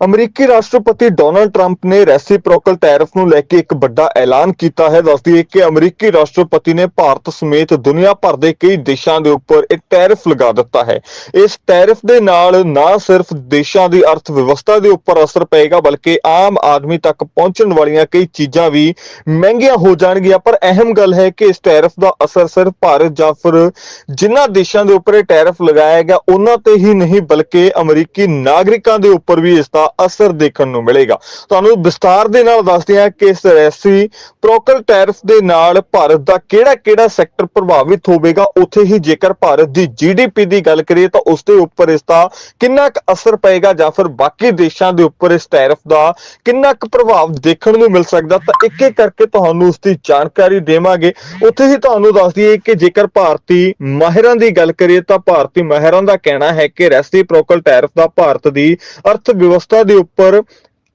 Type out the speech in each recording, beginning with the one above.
ਅਮਰੀਕੀ ਰਾਸ਼ਟਰਪਤੀ Donald Trump ਨੇ ਰੈਸਿਪਰੋਕਲ ਟੈਰਿਫ ਨੂੰ ਲੈ ਕੇ ਇੱਕ ਵੱਡਾ ਐਲਾਨ ਕੀਤਾ ਹੈ। ਦੱਸਦੀ ਹੈ ਕਿ ਅਮਰੀਕੀ ਰਾਸ਼ਟਰਪਤੀ ਨੇ ਭਾਰਤ ਸਮੇਤ ਦੁਨੀਆ ਭਰ ਦੇ ਕਈ ਦੇਸ਼ਾਂ ਦੇ ਉੱਪਰ ਇੱਕ ਟੈਰਿਫ ਲਗਾ ਦਿੱਤਾ ਹੈ। ਇਸ ਟੈਰਿਫ ਦੇ ਨਾਲ ਨਾ ਸਿਰਫ ਦੇਸ਼ਾਂ ਦੀ ਅਰਥ ਵਿਵਸਥਾ ਦੇ ਉੱਪਰ ਅਸਰ ਪਏਗਾ, ਬਲਕਿ ਆਮ ਆਦਮੀ ਤੱਕ ਪਹੁੰਚਣ ਵਾਲੀਆਂ ਕਈ ਚੀਜ਼ਾਂ ਵੀ ਮਹਿੰਗੀਆਂ ਹੋ ਜਾਣਗੀਆਂ। ਪਰ ਅਹਿਮ ਗੱਲ ਹੈ ਕਿ ਇਸ ਟੈਰਿਫ ਦਾ ਅਸਰ ਸਿਰਫ ਭਾਰਤ ਜਾਂ ਫਿਰ ਜਿਨ੍ਹਾਂ ਦੇਸ਼ਾਂ ਦੇ ਉੱਪਰ ਇਹ ਟੈਰਿਫ ਲਗਾਇਆ ਗਿਆ, ਉਹਨਾਂ ਤੇ ਹੀ ਨਹੀਂ, ਬਲਕਿ ਅਮਰੀਕੀ ਨਾਗਰਿਕਾਂ ਦੇ ਉੱਪਰ ਵੀ ਇਸ ਦਾ ਅਸਰ ਦੇਖਣ ਨੂੰ ਮਿਲੇਗਾ। ਤੁਹਾਨੂੰ ਵਿਸਤਾਰ ਦੇ ਨਾਲ ਦੱਸਦੇ ਹਾਂ ਕਿ ਇਸ ਰੈਸੀ ਪ੍ਰੋਕਲ ਟੈਰਿਫ ਦੇ ਨਾਲ ਭਾਰਤ ਦਾ ਕਿਹੜਾ-ਕਿਹੜਾ ਸੈਕਟਰ ਪ੍ਰਭਾਵਿਤ ਹੋਵੇਗਾ? ਉੱਥੇ ਹੀ ਜੇਕਰ ਭਾਰਤ ਦੀ ਜੀਡੀਪੀ ਦੀ ਗੱਲ ਕਰੀਏ ਤਾਂ ਉਸ ਦੇ ਉੱਪਰ ਇਸ ਦਾ ਕਿੰਨਾ ਕੁ ਅਸਰ ਪਏਗਾ ਜਾਂ ਫਿਰ ਬਾਕੀ ਦੇਸ਼ਾਂ ਦੇ ਉੱਪਰ ਇਸ ਟੈਰਿਫ ਦਾ ਕਿੰਨਾ ਕੁ ਪ੍ਰਭਾਵ ਦੇਖਣ ਨੂੰ ਮਿਲ ਸਕਦਾ? ਤਾਂ ਇੱਕ ਇੱਕ ਕਰਕੇ ਤੁਹਾਨੂੰ ਉਸ ਦੀ ਜਾਣਕਾਰੀ ਦੇਵਾਂਗੇ। ਉੱਥੇ ਹੀ ਤੁਹਾਨੂੰ ਦੱਸ ਦਈਏ ਕਿ ਜੇਕਰ ਭਾਰਤੀ ਮਾਹਿਰਾਂ ਦੀ ਗੱਲ ਕਰੀਏ ਤਾਂ ਭਾਰਤੀ ਮਾਹਿਰਾਂ ਦਾ ਕਹਿਣਾ ਹੈ ਕਿ ਰੈਸਿਪਰੋਕਲ ਟੈਰਿਫ ਦਾ ਭਾਰਤ ਦੀ ਅਰਥ ਵਿਵਸਥਾ ਦੇ ਉੱਪਰ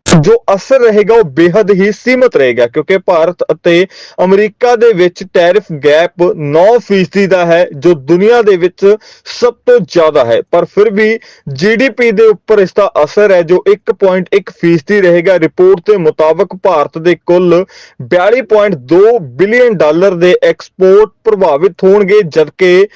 ਜੋ ਅਸਰ ਰਹੇਗਾ ਉਹ ਬੇहद ਹੀ ਸੀਮਤ ਰਹੇਗਾ, ਕਿਉਂਕਿ ਭਾਰਤ ਅਤੇ ਅਮਰੀਕਾ ਦੇ ਵਿੱਚ ਟੈਰਿਫ ਗੈਪ 9% ਦਾ ਹੈ, ਜੋ ਦੁਨੀਆ ਦੇ ਵਿੱਚ ਸਭ ਤੋਂ ਜ਼ਿਆਦਾ ਹੈ। ਪਰ ਫਿਰ ਵੀ ਜੀਡੀਪੀ ਦੇ ਉੱਪਰ ਇਸ ਦਾ ਅਸਰ ਹੈ, ਜੋ 1.1% ਰਹੇਗਾ। ਰਿਪੋਰਟ ਦੇ ਮੁਤਾਬਕ ਭਾਰਤ ਦੇ ਕੁੱਲ 42.2 ਬਿਲੀਅਨ ਡਾਲਰ ਦੇ ਐਕਸਪੋਰਟ ਪ੍ਰਭਾਵਿਤ ਹੋਣਗੇ, ਜਦਕਿ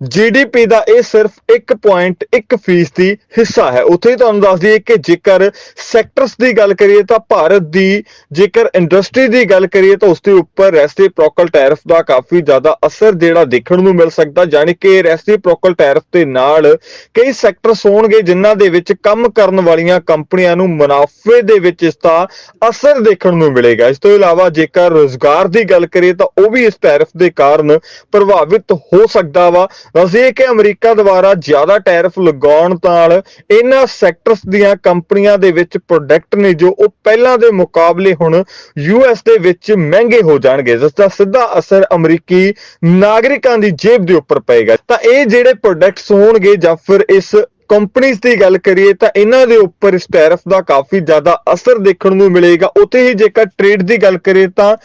ਜੀਡੀਪੀ ਦਾ ਇਹ ਸਿਰਫ 1.1 ਫੀਸਦੀ ਹਿੱਸਾ ਹੈ। ਉੱਥੇ ਹੀ ਤੁਹਾਨੂੰ ਦੱਸ ਦਈਏ ਕਿ ਜੇਕਰ ਸੈਕਟਰਸ ਦੀ ਗੱਲ ਕਰੀਏ ਤਾਂ ਭਾਰਤ ਦੀ ਜੇਕਰ ਇੰਡਸਟਰੀ ਦੀ ਗੱਲ ਕਰੀਏ ਤਾਂ ਉਸ ਦੇ ਉੱਪਰ ਰੈਸਿਪਰੋਕਲ ਟੈਰਿਫ ਦਾ ਕਾਫੀ ਜ਼ਿਆਦਾ ਅਸਰ ਜਿਹੜਾ ਦੇਖਣ ਨੂੰ ਮਿਲ ਸਕਦਾ ਜਾਣੀ ਕਿ ਰੈਸਿਪਰੋਕਲ ਟੈਰਿਫ ਦੇ ਨਾਲ ਕਈ ਸੈਕਟਰਸ ਹੋਣਗੇ ਜਿਨ੍ਹਾਂ ਦੇ ਵਿੱਚ ਕੰਮ ਕਰਨ ਵਾਲੀਆਂ ਕੰਪਨੀਆਂ ਨੂੰ ਮੁਨਾਫੇ ਦੇ ਵਿੱਚ ਇਸ ਦਾ ਅਸਰ ਦੇਖਣ ਨੂੰ ਮਿਲੇਗਾ। ਇਸ ਤੋਂ ਇਲਾਵਾ ਜੇਕਰ ਰੋਜ਼ਗਾਰ ਦੀ ਗੱਲ ਕਰੀਏ ਤਾਂ ਉਹ ਵੀ ਇਸ ਟੈਰਿਫ ਦੇ ਕਾਰਨ ਪ੍ਰਭਾਵਿਤ ਹੋ ਸਕਦਾ ਵਾ। ਦੱਸਿਏ ਕਿ ਅਮਰੀਕਾ ਦੁਆਰਾ ਜ਼ਿਆਦਾ ਟੈਰਿਫ ਲਗਾਉਣ ਨਾਲ ਇਹਨਾਂ ਸੈਕਟਰਸ ਦੀਆਂ ਕੰਪਨੀਆਂ ਦੇ ਵਿੱਚ ਪ੍ਰੋਡਕਟ ਨੇ ਜੋ ਉਹ ਪਹਿਲਾਂ ਦੇ ਮੁਕਾਬਲੇ ਹੁਣ ਯੂਐਸ ਦੇ ਵਿੱਚ ਮਹਿੰਗੇ ਹੋ ਜਾਣਗੇ ਜਿਸ ਦਾ ਸਿੱਧਾ ਅਸਰ ਅਮਰੀਕੀ ਨਾਗਰਿਕਾਂ ਦੀ ਜੇਬ ਦੇ ਉੱਪਰ ਪਏਗਾ। ਤਾਂ ਇਹ ਜਿਹੜੇ ਪ੍ਰੋਡਕਟਸ ਹੋਣਗੇ ਜਾਂ ਫਿਰ ਇਸ ਕੰਪਨੀਆਂ ਦੀ ਗੱਲ ਕਰੀਏ ਤਾਂ ਇਹਨਾਂ ਦੇ ਉੱਪਰ ਇਸ ਟੈਰਿਫ ਦਾ ਕਾਫੀ ਜ਼ਿਆਦਾ ਅਸਰ ਦੇਖਣ ਨੂੰ ਮਿਲੇਗਾ। ਉੱਥੇ ਹੀ ਜੇਕਰ ਟ੍ਰੇਡ ਦੀ ਗੱਲ ਕਰੀਏ ਤਾਂ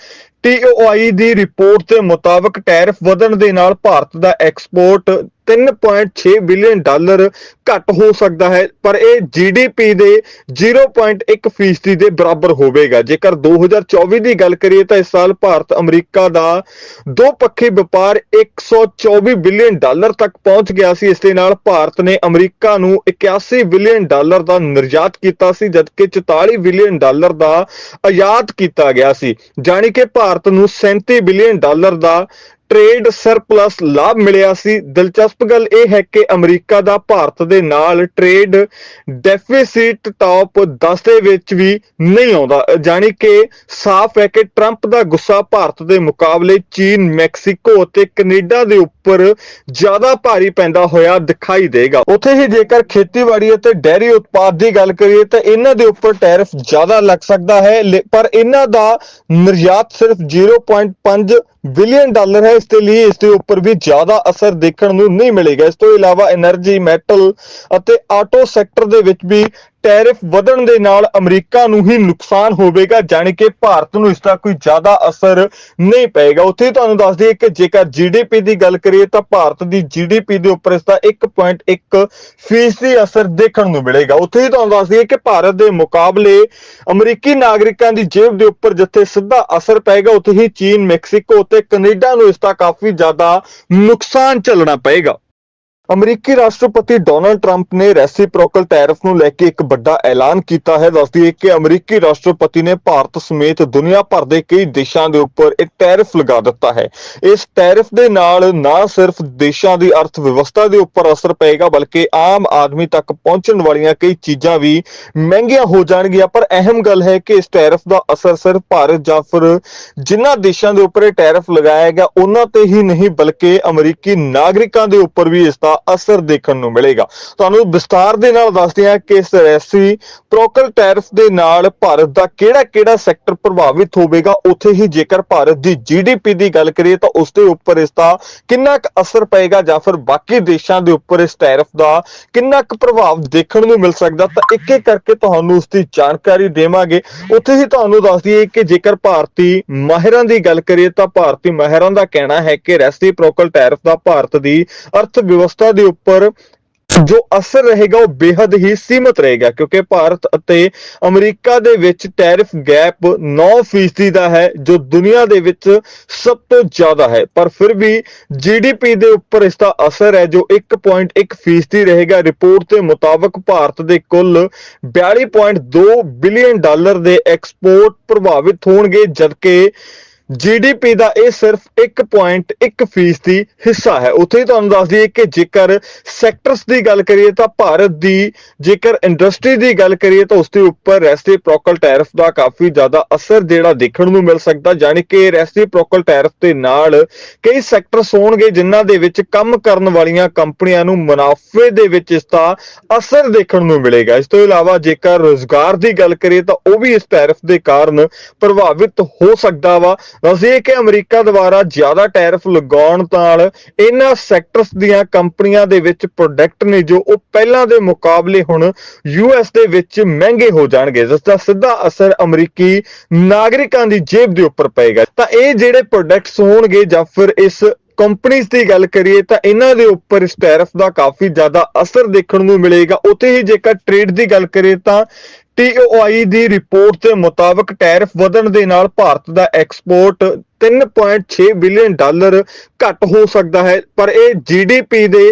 TOI ਦੀ ਰਿਪੋਰਟ ਦੇ ਮੁਤਾਬਕ ਟੈਰਿਫ ਵਧਣ ਦੇ ਨਾਲ ਭਾਰਤ ਦਾ ਐਕਸਪੋਰਟ 3.6 ਬਿਲੀਅਨ ਡਾਲਰ ਘੱਟ ਹੋ ਸਕਦਾ ਹੈ, ਪਰ ਇਹ GDP ਦੇ 0.1 ਫੀਸਦੀ ਦੇ ਬਰਾਬਰ ਹੋਵੇਗਾ। ਜੇਕਰ 2024 ਦੀ ਗੱਲ ਕਰੀਏ ਤਾਂ ਇਸ ਸਾਲ ਭਾਰਤ ਅਮਰੀਕਾ ਦਾ ਦੋ ਪੱਖੀ ਵਪਾਰ 124 ਬਿਲੀਅਨ ਡਾਲਰ ਤੱਕ ਪਹੁੰਚ ਗਿਆ ਸੀ। ਇਸ ਦੇ ਨਾਲ ਭਾਰਤ ਨੇ ਅਮਰੀਕਾ ਨੂੰ 81 ਬਿਲੀਅਨ ਡਾਲਰ ਦਾ ਨਿਰਯਾਤ ਕੀਤਾ ਸੀ, ਜਦਕਿ 44 ਬਿਲੀਅਨ ਡਾਲਰ ਦਾ ਆਯਾਤ ਕੀਤਾ ਗਿਆ ਸੀ। ਜਾਣੀ ਕਿ ਭਾਰਤ ਨੂੰ 37 ਬਿਲੀਅਨ ਡਾਲਰ ਦਾ ਟ੍ਰੇਡ ਸਰਪਲਸ ਲਾਭ ਮਿਲਿਆ ਸੀ। ਦਿਲਚਸਪ ਗੱਲ ਇਹ ਹੈ ਕਿ ਅਮਰੀਕਾ ਦਾ ਭਾਰਤ ਦੇ ਨਾਲ ਟ੍ਰੇਡ ਡੈਫਿਸਿਟ ਟਾਪ 10 ਦੇ ਵਿੱਚ ਵੀ ਨਹੀਂ ਆਉਂਦਾ। ਜਾਣੀ ਕਿ ਸਾਫ਼ ਹੈ ਕਿ ਟਰੰਪ ਦਾ ਗੁੱਸਾ ਭਾਰਤ ਦੇ ਮੁਕਾਬਲੇ ਚੀਨ, ਮੈਕਸੀਕੋ ਅਤੇ ਕੈਨੇਡਾ ਦੇ ਉੱਪਰ ਜ਼ਿਆਦਾ ਭਾਰੀ ਪੈਂਦਾ ਹੋਇਆ ਦਿਖਾਈ ਦੇਗਾ। ਉੱਥੇ ਹੀ ਜੇਕਰ ਖੇਤੀਬਾੜੀ ਅਤੇ ਡੈਰੀ ਉਤਪਾਦ ਦੀ ਗੱਲ ਕਰੀਏ ਤਾਂ ਇਹਨਾਂ ਦੇ ਉੱਪਰ ਟੈਰਿਫ ਜ਼ਿਆਦਾ ਲੱਗ ਸਕਦਾ ਹੈ ਪਰ ਇਹਨਾਂ ਦਾ ਨਿਰਯਾਤ ਸਿਰਫ 0.5 ਬਿਲੀਅਨ ਡਾਲਰ ਹੈ। ਇਸ ਦੇ ਲਈ ਇਸ ਦੇ ਉੱਪਰ ਵੀ ਜ਼ਿਆਦਾ ਅਸਰ ਦੇਖਣ ਨੂੰ ਨਹੀਂ ਮਿਲੇਗਾ। ਇਸ ਤੋਂ ਇਲਾਵਾ એનર્ਜੀ ਮੈਟਲ ਅਤੇ ਆਟੋ ਸੈਕਟਰ ਦੇ ਵਿੱਚ ਵੀ ਟੈਰਿਫ ਵਧਣ ਦੇ ਨਾਲ ਅਮਰੀਕਾ ਨੂੰ ਹੀ ਨੁਕਸਾਨ ਹੋਵੇਗਾ, ਜਾਣੀ ਕਿ ਭਾਰਤ ਨੂੰ ਇਸ ਦਾ ਕੋਈ ਜ਼ਿਆਦਾ ਅਸਰ ਨਹੀਂ ਪਏਗਾ। ਉੱਥੇ ਹੀ ਤੁਹਾਨੂੰ ਦੱਸ ਦਈਏ ਕਿ ਜੇਕਰ ਜੀਡੀਪੀ ਦੀ ਗੱਲ ਕਰੀਏ ਤਾਂ ਭਾਰਤ ਦੀ ਜੀਡੀਪੀ ਦੇ ਉੱਪਰ ਇਸ ਦਾ 1.1 ਫੀਸਦੀ ਅਸਰ ਦੇਖਣ ਨੂੰ ਮਿਲੇਗਾ। ਉੱਥੇ ਹੀ ਤੁਹਾਨੂੰ ਦੱਸ ਦਈਏ ਕਿ ਭਾਰਤ ਦੇ ਮੁਕਾਬਲੇ ਅਮਰੀਕੀ ਨਾਗਰਿਕਾਂ ਦੀ ਜੇਬ ਦੇ ਉੱਪਰ ਜਿੱਥੇ ਸਿੱਧਾ ਅਸਰ ਪਏਗਾ, ਉੱਥੇ ਹੀ ਚੀਨ, ਮੈਕਸੀਕੋ ਅਤੇ ਕੈਨੇਡਾ ਨੂੰ ਇਸ ਦਾ ਕਾਫੀ ਜ਼ਿਆਦਾ ਨੁਕਸਾਨ ਝੱਲਣਾ ਪਏਗਾ। ਅਮਰੀਕੀ ਰਾਸ਼ਟਰਪਤੀ ਡੋਨਲਡ ਟਰੰਪ ਨੇ ਰੈਸਿਪਰੋਕਲ ਟੈਰਿਫ ਨੂੰ ਲੈ ਕੇ ਇੱਕ ਵੱਡਾ ਐਲਾਨ ਕੀਤਾ ਹੈ। ਦੱਸਦੀ ਹੈ ਕਿ ਅਮਰੀਕੀ ਰਾਸ਼ਟਰਪਤੀ ਨੇ ਭਾਰਤ ਸਮੇਤ ਦੁਨੀਆ ਭਰ ਦੇ ਕਈ ਦੇਸ਼ਾਂ ਦੇ ਉੱਪਰ ਇੱਕ ਟੈਰਿਫ ਲਗਾ ਦਿੱਤਾ ਹੈ। ਇਸ ਟੈਰਿਫ ਦੇ ਨਾਲ ਨਾ ਸਿਰਫ ਦੇਸ਼ਾਂ ਦੀ ਅਰਥ ਵਿਵਸਥਾ ਦੇ ਉੱਪਰ ਅਸਰ ਪਏਗਾ, ਬਲਕਿ ਆਮ ਆਦਮੀ ਤੱਕ ਪਹੁੰਚਣ ਵਾਲੀਆਂ ਕਈ ਚੀਜ਼ਾਂ ਵੀ ਮਹਿੰਗੀਆਂ ਹੋ ਜਾਣਗੀਆਂ। ਪਰ ਅਹਿਮ ਗੱਲ ਹੈ ਕਿ ਇਸ ਟੈਰਿਫ ਦਾ ਅਸਰ ਸਿਰਫ ਭਾਰਤ ਜਾਂ ਫਿਰ ਜਿਨ੍ਹਾਂ ਦੇਸ਼ਾਂ ਦੇ ਉੱਪਰ ਇਹ ਟੈਰਿਫ ਲਗਾਇਆ ਗਿਆ, ਉਹਨਾਂ ਤੇ ਹੀ ਨਹੀਂ, ਬਲਕਿ ਅਮਰੀਕੀ ਨਾਗਰਿਕਾਂ ਦੇ ਉੱਪਰ ਵੀ ਇਸ ਦਾ ਅਸਰ ਦੇਖਣ ਨੂੰ ਮਿਲੇਗਾ। ਤੁਹਾਨੂੰ ਵਿਸਤਾਰ ਦੇ ਨਾਲ ਦੱਸਦੇ ਹਾਂ ਕਿ ਇਸ ਰੈਸੀ ਪ੍ਰੋਕਲ ਟੈਰਿਫ ਦੇ ਨਾਲ ਭਾਰਤ ਦਾ ਕਿਹੜਾ-ਕਿਹੜਾ ਸੈਕਟਰ ਪ੍ਰਭਾਵਿਤ ਹੋਵੇਗਾ। ਉੱਥੇ ਹੀ ਜੇਕਰ ਭਾਰਤ ਦੀ ਜੀਡੀਪੀ ਦੀ ਗੱਲ ਕਰੀਏ ਤਾਂ ਉਸ ਦੇ ਉੱਪਰ ਇਸ ਦਾ ਕਿੰਨਾ ਕੁ ਅਸਰ ਪਏਗਾ ਜਾਂ ਫਿਰ ਬਾਕੀ ਦੇਸ਼ਾਂ ਦੇ ਉੱਪਰ ਇਸ ਟੈਰਿਫ ਦਾ ਕਿੰਨਾ ਕੁ ਪ੍ਰਭਾਵ ਦੇਖਣ ਨੂੰ ਮਿਲ ਸਕਦਾ ਤਾਂ ਇੱਕ ਇੱਕ ਕਰਕੇ ਤੁਹਾਨੂੰ ਉਸ ਦੀ ਜਾਣਕਾਰੀ ਦੇਵਾਂਗੇ। ਉੱਥੇ ਹੀ ਤੁਹਾਨੂੰ ਦੱਸ ਦਈਏ ਕਿ ਜੇਕਰ ਭਾਰਤੀ ਮਾਹਿਰਾਂ ਦੀ ਗੱਲ ਕਰੀਏ ਤਾਂ ਭਾਰਤੀ ਮਾਹਿਰਾਂ ਦਾ ਕਹਿਣਾ ਹੈ ਕਿ ਰੈਸਿਪਰੋਕਲ ਟੈਰਿਫ ਦਾ ਭਾਰਤ ਦੀ ਅਰਥ ਵਿਵਸਥਾ ਦੇ ਉੱਪਰ ਜੋ ਅਸਰ ਰਹੇਗਾ ਉਹ ਬੇहद ਹੀ ਸੀਮਤ ਰਹੇਗਾ, ਕਿਉਂਕਿ ਭਾਰਤ ਅਤੇ ਅਮਰੀਕਾ ਦੇ ਵਿੱਚ ਟੈਰਿਫ ਗੈਪ 9% ਦਾ ਹੈ, ਜੋ ਦੁਨੀਆ ਦੇ ਵਿੱਚ ਸਭ ਤੋਂ ਜ਼ਿਆਦਾ ਹੈ। ਪਰ ਫਿਰ ਵੀ ਜੀਡੀਪੀ ਦੇ ਉੱਪਰ ਇਸ ਦਾ ਅਸਰ ਹੈ, ਜੋ 1.1% ਰਹੇਗਾ। ਰਿਪੋਰਟ ਦੇ ਮੁਤਾਬਕ ਭਾਰਤ ਦੇ ਕੁੱਲ 42.2 ਬਿਲੀਅਨ ਡਾਲਰ ਦੇ ਐਕਸਪੋਰਟ ਪ੍ਰਭਾਵਿਤ ਹੋਣਗੇ, ਜਦਕਿ ਜੀਡੀਪੀ ਦਾ ਇਹ ਸਿਰਫ 1.1 ਫੀਸਦੀ ਹਿੱਸਾ ਹੈ। ਉੱਥੇ ਹੀ ਤੁਹਾਨੂੰ ਦੱਸ ਦਈਏ ਕਿ ਜੇਕਰ ਸੈਕਟਰਸ ਦੀ ਗੱਲ ਕਰੀਏ ਤਾਂ ਭਾਰਤ ਦੀ, ਜੇਕਰ ਇੰਡਸਟਰੀ ਦੀ ਗੱਲ ਕਰੀਏ ਤਾਂ ਉਸ ਦੇ ਉੱਪਰ ਰੈਸਿਪਰੋਕਲ ਟੈਰਿਫ ਦਾ ਕਾਫੀ ਜ਼ਿਆਦਾ ਅਸਰ ਜਿਹੜਾ ਦੇਖਣ ਨੂੰ ਮਿਲ ਸਕਦਾ ਜਾਣੀ ਕਿ ਰੈਸਿਪਰੋਕਲ ਟੈਰਿਫ ਦੇ ਨਾਲ ਕਈ ਸੈਕਟਰਸ ਹੋਣਗੇ ਜਿਨ੍ਹਾਂ ਦੇ ਵਿੱਚ ਕੰਮ ਕਰਨ ਵਾਲੀਆਂ ਕੰਪਨੀਆਂ ਨੂੰ ਮੁਨਾਫੇ ਦੇ ਵਿੱਚ ਇਸ ਦਾ ਅਸਰ ਦੇਖਣ ਨੂੰ ਮਿਲੇਗਾ। ਇਸ ਤੋਂ ਇਲਾਵਾ ਜੇਕਰ ਰੋਜ਼ਗਾਰ ਦੀ ਗੱਲ ਕਰੀਏ ਤਾਂ ਉਹ ਵੀ ਇਸ ਟੈਰਿਫ ਦੇ ਕਾਰਨ ਪ੍ਰਭਾਵਿਤ ਹੋ ਸਕਦਾ ਵਾ। ਦੱਸਈਏ ਕਿ ਅਮਰੀਕਾ ਦੁਆਰਾ ਜ਼ਿਆਦਾ ਟੈਰਿਫ ਲਗਾਉਣ ਨਾਲ ਇਹਨਾਂ ਸੈਕਟਰਸ ਦੀਆਂ ਕੰਪਨੀਆਂ ਦੇ ਵਿੱਚ ਪ੍ਰੋਡਕਟ ਨੇ ਜੋ ਉਹ ਪਹਿਲਾਂ ਦੇ ਮੁਕਾਬਲੇ ਹੁਣ ਯੂਐਸ ਦੇ ਵਿੱਚ ਮਹਿੰਗੇ ਹੋ ਜਾਣਗੇ। ਜਿਸ ਦਾ ਸਿੱਧਾ ਅਸਰ ਅਮਰੀਕੀ ਨਾਗਰਿਕਾਂ ਦੀ ਜੇਬ ਦੇ ਉੱਪਰ ਪਏਗਾ। ਤਾਂ ਇਹ ਜਿਹੜੇ ਪ੍ਰੋਡਕਟਸ ਹੋਣਗੇ ਜਾਂ ਫਿਰ ਇਸ ਕੰਪਨੀਆਂ ਦੀ ਗੱਲ ਕਰੀਏ ਤਾਂ ਇਹਨਾਂ ਦੇ ਉੱਪਰ ਇਸ ਟੈਰਿਫ ਦਾ ਕਾਫੀ ਜ਼ਿਆਦਾ ਅਸਰ ਦੇਖਣ ਨੂੰ ਮਿਲੇਗਾ। ਉੱਥੇ ਹੀ ਜੇਕਰ ਟ੍ਰੇਡ ਦੀ ਗੱਲ ਕਰੀਏ ਤਾਂ TOI ਦੀ ਰਿਪੋਰਟ ਦੇ ਮੁਤਾਬਕ ਟੈਰਿਫ ਵਧਣ ਦੇ ਨਾਲ ਭਾਰਤ ਦਾ ਐਕਸਪੋਰਟ 3.6 ਬਿਲੀਅਨ ਡਾਲਰ ਘੱਟ ਹੋ ਸਕਦਾ ਹੈ, ਪਰ ਇਹ GDP ਦੇ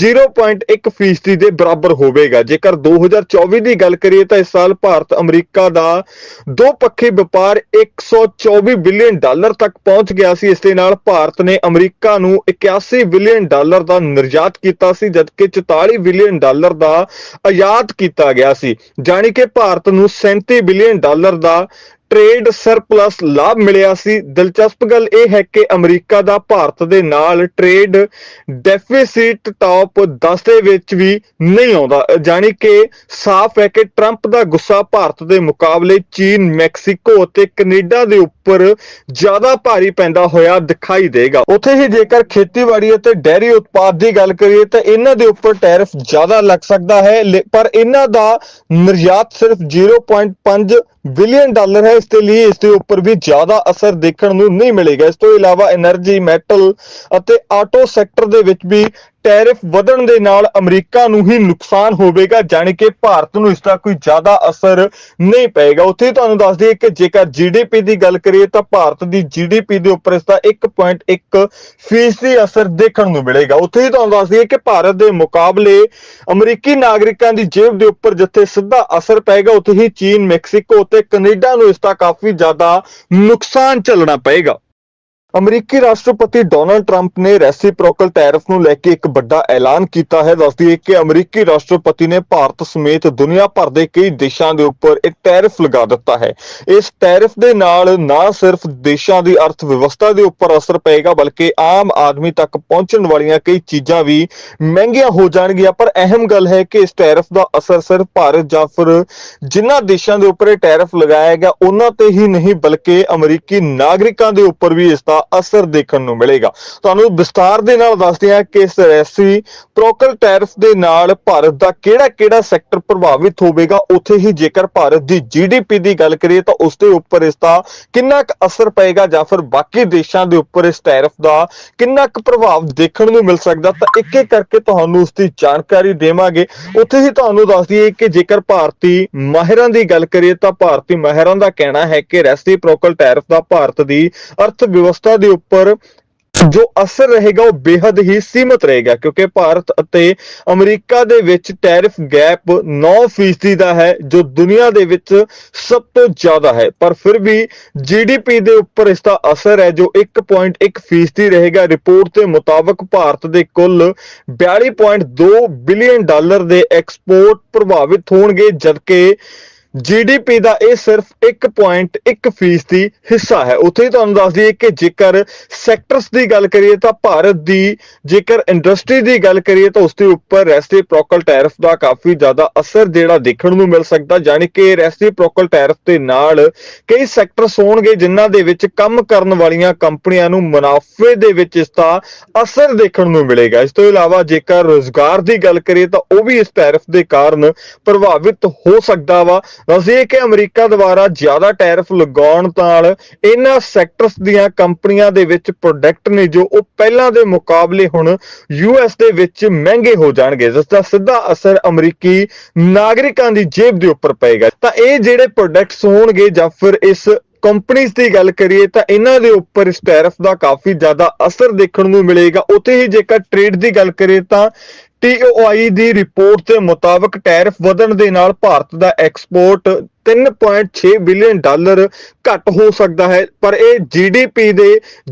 0.1 ਫੀਸਦੀ ਦੇ ਬਰਾਬਰ ਹੋਵੇਗਾ। ਜੇਕਰ 2024 ਦੀ ਗੱਲ ਕਰੀਏ ਤਾਂ ਇਸ ਸਾਲ ਭਾਰਤ ਅਮਰੀਕਾ ਦਾ ਦੋ ਪੱਖੀ ਵਪਾਰ 124 ਬਿਲੀਅਨ ਡਾਲਰ ਤੱਕ ਪਹੁੰਚ ਗਿਆ ਸੀ। ਇਸ ਦੇ ਨਾਲ ਭਾਰਤ ਨੇ ਅਮਰੀਕਾ ਨੂੰ 81 ਬਿਲੀਅਨ ਡਾਲਰ ਦਾ ਨਿਰਯਾਤ ਕੀਤਾ ਸੀ, ਜਦਕਿ 44 ਬਿਲੀਅਨ ਡਾਲਰ ਦਾ ਆਯਾਤ ਕੀਤਾ ਗਿਆ ਸੀ। ਜਾਣੀ ਕਿ ਭਾਰਤ ਨੂੰ 37 ਬਿਲੀਅਨ ਡਾਲਰ ਦਾ ਟ੍ਰੇਡ ਸਰਪਲਸ ਲਾਭ ਮਿਲਿਆ ਸੀ। ਦਿਲਚਸਪ ਗੱਲ ਇਹ ਹੈ ਕਿ ਅਮਰੀਕਾ ਦਾ ਭਾਰਤ ਦੇ ਨਾਲ ਟ੍ਰੇਡ ਡੈਫਿਸਿਟ ਟਾਪ 10 ਦੇ ਵਿੱਚ ਵੀ ਨਹੀਂ ਆਉਂਦਾ। ਜਾਣੀ ਕਿ ਸਾਫ਼ ਹੈ ਕਿ ਟਰੰਪ ਦਾ ਗੁੱਸਾ ਭਾਰਤ ਦੇ ਮੁਕਾਬਲੇ ਚੀਨ, ਮੈਕਸੀਕੋ ਅਤੇ ਕੈਨੇਡਾ ਦੇ ਉੱਪਰ ਜ਼ਿਆਦਾ ਭਾਰੀ ਪੈਂਦਾ ਹੋਇਆ ਦਿਖਾਈ ਦੇਗਾ। ਉੱਥੇ ਹੀ ਜੇਕਰ ਖੇਤੀਬਾੜੀ ਅਤੇ ਡੈਰੀ ਉਤਪਾਦ ਦੀ ਗੱਲ ਕਰੀਏ ਤਾਂ ਇਹਨਾਂ ਦੇ ਉੱਪਰ ਟੈਰਿਫ ਜ਼ਿਆਦਾ ਲੱਗ ਸਕਦਾ ਹੈ ਪਰ ਇਹਨਾਂ ਦਾ ਨਿਰਯਾਤ ਸਿਰਫ 0.5 ਬਿਲੀਅਨ ਡਾਲਰ ਹੈ। ਇਸ ਦੇ ਲਈ ਇਸ ਦੇ ਉੱਪਰ ਵੀ ਜ਼ਿਆਦਾ ਅਸਰ ਦੇਖਣ ਨੂੰ ਨਹੀਂ ਮਿਲੇਗਾ। ਇਸ ਤੋਂ ਇਲਾਵਾ એનર્ਜੀ ਮੈਟਲ ਅਤੇ ਆਟੋ ਸੈਕਟਰ ਦੇ ਵਿੱਚ ਵੀ ਟੈਰਿਫ ਵਧਣ ਦੇ ਨਾਲ ਅਮਰੀਕਾ ਨੂੰ ਹੀ ਨੁਕਸਾਨ ਹੋਵੇਗਾ, ਜਾਣੀ ਕਿ ਭਾਰਤ ਨੂੰ ਇਸ ਦਾ ਕੋਈ ਜ਼ਿਆਦਾ ਅਸਰ ਨਹੀਂ ਪਏਗਾ। ਉੱਥੇ ਹੀ ਤੁਹਾਨੂੰ ਦੱਸ ਦਈਏ ਕਿ ਜੇਕਰ ਜੀਡੀਪੀ ਦੀ ਗੱਲ ਕਰੀਏ ਤਾਂ ਭਾਰਤ ਦੀ ਜੀਡੀਪੀ ਦੇ ਉੱਪਰ ਇਸ ਦਾ 1.1 ਫੀਸਦੀ ਅਸਰ ਦੇਖਣ ਨੂੰ ਮਿਲੇਗਾ। ਉੱਥੇ ਹੀ ਤੁਹਾਨੂੰ ਦੱਸ ਦਈਏ ਕਿ ਭਾਰਤ ਦੇ ਮੁਕਾਬਲੇ ਅਮਰੀਕੀ ਨਾਗਰਿਕਾਂ ਦੀ ਜੇਬ ਦੇ ਉੱਪਰ ਜਿੱਥੇ ਸਿੱਧਾ ਅਸਰ ਪਏਗਾ, ਉੱਥੇ ਹੀ ਚੀਨ, ਮੈਕਸੀਕੋ ਅਤੇ ਕੈਨੇਡਾ ਨੂੰ ਇਸ ਦਾ ਕਾਫੀ ਜ਼ਿਆਦਾ ਨੁਕਸਾਨ ਝੱਲਣਾ ਪਏਗਾ। ਅਮਰੀਕੀ ਰਾਸ਼ਟਰਪਤੀ ਡੋਨਲਡ ਟਰੰਪ ਨੇ ਰੈਸਿਪਰੋਕਲ ਟੈਰਿਫ ਨੂੰ ਲੈ ਕੇ ਇੱਕ ਵੱਡਾ ਐਲਾਨ ਕੀਤਾ ਹੈ। ਦੱਸਦੀ ਹੈ ਕਿ ਅਮਰੀਕੀ ਰਾਸ਼ਟਰਪਤੀ ਨੇ ਭਾਰਤ ਸਮੇਤ ਦੁਨੀਆ ਭਰ ਦੇ ਕਈ ਦੇਸ਼ਾਂ ਦੇ ਉੱਪਰ ਇੱਕ ਟੈਰਿਫ ਲਗਾ ਦਿੱਤਾ ਹੈ। ਇਸ ਟੈਰਿਫ ਦੇ ਨਾਲ ਨਾ ਸਿਰਫ ਦੇਸ਼ਾਂ ਦੀ ਅਰਥ ਵਿਵਸਥਾ ਦੇ ਉੱਪਰ ਅਸਰ ਪਏਗਾ, ਬਲਕਿ ਆਮ ਆਦਮੀ ਤੱਕ ਪਹੁੰਚਣ ਵਾਲੀਆਂ ਕਈ ਚੀਜ਼ਾਂ ਵੀ ਮਹਿੰਗੀਆਂ ਹੋ ਜਾਣਗੀਆਂ। ਪਰ ਅਹਿਮ ਗੱਲ ਹੈ ਕਿ ਇਸ ਟੈਰਿਫ ਦਾ ਅਸਰ ਸਿਰਫ ਭਾਰਤ ਜਾਂ ਫਿਰ ਜਿਨ੍ਹਾਂ ਦੇਸ਼ਾਂ ਦੇ ਉੱਪਰ ਇਹ ਟੈਰਿਫ ਲਗਾਇਆ ਗਿਆ, ਉਹਨਾਂ ਤੇ ਹੀ ਨਹੀਂ, ਬਲਕਿ ਅਮਰੀਕੀ ਨਾਗਰਿਕਾਂ ਦੇ ਉੱਪਰ ਵੀ ਇਸ ਦਾ ਅਸਰ ਦੇਖਣ ਨੂੰ ਮਿਲੇਗਾ। ਤੁਹਾਨੂੰ ਵਿਸਤਾਰ ਦੇ ਨਾਲ ਦੱਸਦੇ ਹਾਂ ਕਿ ਇਸ ਪ੍ਰੋਕਲ ਟੈਰਿਫ ਦੇ ਨਾਲ ਭਾਰਤ ਦਾ ਕਿਹੜਾ-ਕਿਹੜਾ ਸੈਕਟਰ ਪ੍ਰਭਾਵਿਤ ਹੋਵੇਗਾ। ਉੱਥੇ ਹੀ ਜੇਕਰ ਭਾਰਤ ਦੀ ਜੀਡੀਪੀ ਦੀ ਗੱਲ ਕਰੀਏ ਤਾਂ ਉਸ ਦੇ ਉੱਪਰ ਇਸ ਦਾ ਕਿੰਨਾ ਕੁ ਅਸਰ ਪਏਗਾ ਜਾਂ ਫਿਰ ਬਾਕੀ ਦੇਸ਼ਾਂ ਦੇ ਉੱਪਰ ਇਸ ਟੈਰਿਫ ਦਾ ਕਿੰਨਾ ਕੁ ਪ੍ਰਭਾਵ ਦੇਖਣ ਨੂੰ ਮਿਲ ਸਕਦਾ, ਤਾਂ ਇੱਕ ਇੱਕ ਕਰਕੇ ਤੁਹਾਨੂੰ ਉਸ ਦੀ ਜਾਣਕਾਰੀ ਦੇਵਾਂਗੇ। ਉੱਥੇ ਹੀ ਤੁਹਾਨੂੰ ਦੱਸ ਦਈਏ ਕਿ ਜੇਕਰ ਭਾਰਤੀ ਮਾਹਿਰਾਂ ਦੀ ਗੱਲ ਕਰੀਏ ਤਾਂ ਭਾਰਤੀ ਮਾਹਿਰਾਂ ਦਾ ਕਹਿਣਾ ਹੈ ਕਿ ਰੈਸਿਪਰੋਕਲ ਟੈਰਿਫ ਦਾ ਭਾਰਤ ਦੀ ਅਰਥ ਵਿਵਸਥਾ ਦੇ ਉੱਪਰ ਜੋ ਅਸਰ ਰਹੇਗਾ ਉਹ ਬੇहद ਹੀ ਸੀਮਤ ਰਹੇਗਾ, ਕਿਉਂਕਿ ਭਾਰਤ ਅਤੇ ਅਮਰੀਕਾ ਦੇ ਵਿੱਚ ਟੈਰਿਫ ਗੈਪ 9% ਦਾ ਹੈ, ਜੋ ਦੁਨੀਆ ਦੇ ਵਿੱਚ ਸਭ ਤੋਂ ਜ਼ਿਆਦਾ ਹੈ। ਪਰ ਫਿਰ ਵੀ ਜੀਡੀਪੀ ਦੇ ਉੱਪਰ ਇਸ ਦਾ ਅਸਰ ਹੈ, ਜੋ 1.1 ਫੀਸਦੀ ਰਹੇਗਾ। ਰਿਪੋਰਟ ਦੇ ਮੁਤਾਬਕ ਭਾਰਤ ਦੇ ਕੁੱਲ 42.2 ਬਿਲੀਅਨ ਡਾਲਰ ਦੇ ਐਕਸਪੋਰਟ ਪ੍ਰਭਾਵਿਤ ਹੋਣਗੇ, ਜਦਕਿ ਜੀਡੀਪੀ ਦਾ ਇਹ ਸਿਰਫ 1.1 ਫੀਸਦੀ ਹਿੱਸਾ ਹੈ। ਉੱਥੇ ਹੀ ਤੁਹਾਨੂੰ ਦੱਸ ਦਈਏ ਕਿ ਜੇਕਰ ਸੈਕਟਰਸ ਦੀ ਗੱਲ ਕਰੀਏ ਤਾਂ ਭਾਰਤ ਦੀ ਜੇਕਰ ਇੰਡਸਟਰੀ ਦੀ ਗੱਲ ਕਰੀਏ ਤਾਂ ਉਸ ਦੇ ਉੱਪਰ ਰੈਸਿਪਰੋਕਲ ਟੈਰਿਫ ਦਾ ਕਾਫੀ ਜ਼ਿਆਦਾ ਅਸਰ ਜਿਹੜਾ ਦੇਖਣ ਨੂੰ ਮਿਲ ਸਕਦਾ ਜਾਣੀ ਕਿ ਰੈਸਿਪਰੋਕਲ ਟੈਰਿਫ ਦੇ ਨਾਲ ਕਈ ਸੈਕਟਰਸ ਹੋਣਗੇ ਜਿਨ੍ਹਾਂ ਦੇ ਵਿੱਚ ਕੰਮ ਕਰਨ ਵਾਲੀਆਂ ਕੰਪਨੀਆਂ ਨੂੰ ਮੁਨਾਫੇ ਦੇ ਵਿੱਚ ਇਸ ਦਾ ਅਸਰ ਦੇਖਣ ਨੂੰ ਮਿਲੇਗਾ। ਇਸ ਤੋਂ ਇਲਾਵਾ ਜੇਕਰ ਰੋਜ਼ਗਾਰ ਦੀ ਗੱਲ ਕਰੀਏ ਤਾਂ ਉਹ ਵੀ ਇਸ ਟੈਰਿਫ ਦੇ ਕਾਰਨ ਪ੍ਰਭਾਵਿਤ ਹੋ ਸਕਦਾ ਵਾ। ਦੱਸਦੀਏ ਕਿ ਅਮਰੀਕਾ ਦੁਆਰਾ ਜ਼ਿਆਦਾ ਟੈਰਿਫ ਲਗਾਉਣ ਨਾਲ ਇਹਨਾਂ ਸੈਕਟਰਸ ਦੀਆਂ ਕੰਪਨੀਆਂ ਦੇ ਵਿੱਚ ਪ੍ਰੋਡਕਟ ਨੇ ਜੋ ਉਹ ਪਹਿਲਾਂ ਦੇ ਮੁਕਾਬਲੇ ਹੁਣ ਯੂਐਸ ਦੇ ਵਿੱਚ ਮਹਿੰਗੇ ਹੋ ਜਾਣਗੇ। ਜਿਸ ਦਾ ਸਿੱਧਾ ਅਸਰ ਅਮਰੀਕੀ ਨਾਗਰਿਕਾਂ ਦੀ ਜੇਬ ਦੇ ਉੱਪਰ ਪਏਗਾ। ਤਾਂ ਇਹ ਜਿਹੜੇ ਪ੍ਰੋਡਕਟਸ ਹੋਣਗੇ ਜਾਂ ਫਿਰ ਇਸ ਕੰਪਨੀਆਂ ਦੀ ਗੱਲ ਕਰੀਏ ਤਾਂ ਇਹਨਾਂ ਦੇ ਉੱਪਰ ਇਸ ਟੈਰਿਫ ਦਾ ਕਾਫੀ ਜ਼ਿਆਦਾ ਅਸਰ ਦੇਖਣ ਨੂੰ ਮਿਲੇਗਾ। ਉੱਥੇ ਹੀ ਜੇਕਰ ਟ੍ਰੇਡ ਦੀ ਗੱਲ ਕਰੀਏ ਤਾਂ TOI ਦੀ ਰਿਪੋਰਟ ਦੇ ਮੁਤਾਬਕ ਟੈਰਿਫ ਵਧਣ ਦੇ ਨਾਲ ਭਾਰਤ ਦਾ ਐਕਸਪੋਰਟ 3.6 ਬਿਲੀਅਨ ਡਾਲਰ ਘੱਟ ਹੋ ਸਕਦਾ ਹੈ, ਪਰ ਇਹ GDP ਦੇ